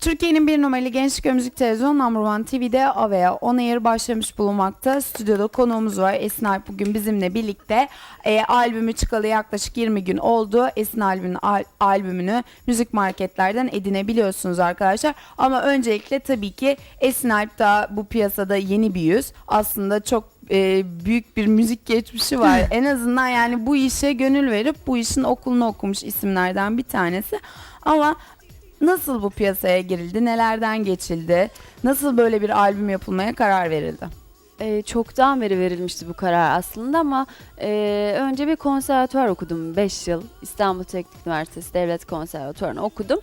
Türkiye'nin bir numaralı gençlik ve müzik televizyonu Number One TV'de Avea On Air başlamış bulunmakta. Stüdyoda konuğumuz var. Esin Alp bugün bizimle birlikte. E, albümü çıkalı yaklaşık 20 gün oldu. Esin Alp'in al- albümünü müzik marketlerden edinebiliyorsunuz arkadaşlar. Ama öncelikle tabii ki Esin Alp daha bu piyasada yeni bir yüz. Aslında çok e, büyük bir müzik geçmişi var. en azından yani bu işe gönül verip bu işin okulunu okumuş isimlerden bir tanesi. Ama Nasıl bu piyasaya girildi? Nelerden geçildi? Nasıl böyle bir albüm yapılmaya karar verildi? Ee, çoktan beri verilmişti bu karar aslında ama e, önce bir konservatuvar okudum 5 yıl. İstanbul Teknik Üniversitesi Devlet Konservatuvarı'nı okudum.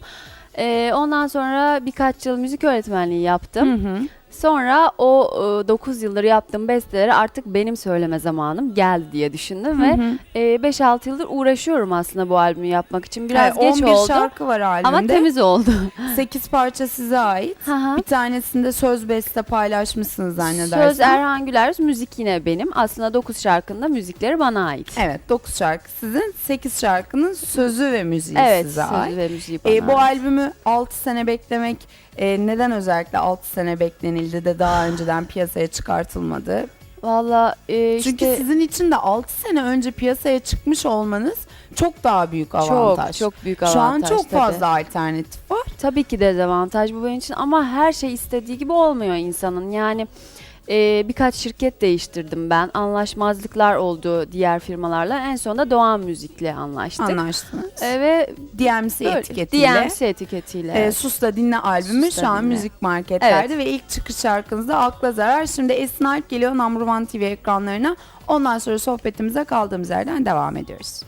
Ee, ondan sonra birkaç yıl müzik öğretmenliği yaptım. Hı hı. Sonra o 9 yıldır yaptığım besteleri artık benim söyleme zamanım geldi diye düşündüm ve Hı hı. e, 5-6 yıldır uğraşıyorum aslında bu albümü yapmak için. Biraz Evet, geç 11 oldu şarkı var albümde. ama temiz oldu. 8 parça size ait. Hı. Bir tanesinde söz beste paylaşmışsınız zannedersem. Söz Erhan Güler, müzik yine benim. Aslında 9 şarkının da müzikleri bana ait. Evet 9 şarkı sizin. 8 şarkının sözü ve müziği Evet, size sözü ait. ve müziği bana E, bu ait. albümü 6 sene beklemek e, neden özellikle 6 sene beklenildi de daha önceden piyasaya çıkartılmadı? Valla e, Çünkü işte sizin için de 6 sene önce piyasaya çıkmış olmanız çok daha büyük avantaj. çok çok büyük Şu an avantaj çok tabii. fazla alternatif var. Tabii ki dezavantaj bu benim için ama her şey istediği gibi olmuyor insanın. Yani e, birkaç şirket değiştirdim ben. Anlaşmazlıklar oldu diğer firmalarla. En sonunda Doğan Müzik'le anlaştık. Anlaştınız. E, ve DMC böyle, etiketiyle. DMC etiketiyle. E, Sus da dinle albümü Sus da şu an Dinle. müzik marketlerde ve ilk çıkış şarkınız da Akla Zarar. Şimdi Esin Alp geliyor Number One TV ekranlarına. Ondan sonra sohbetimize kaldığımız yerden devam ediyoruz.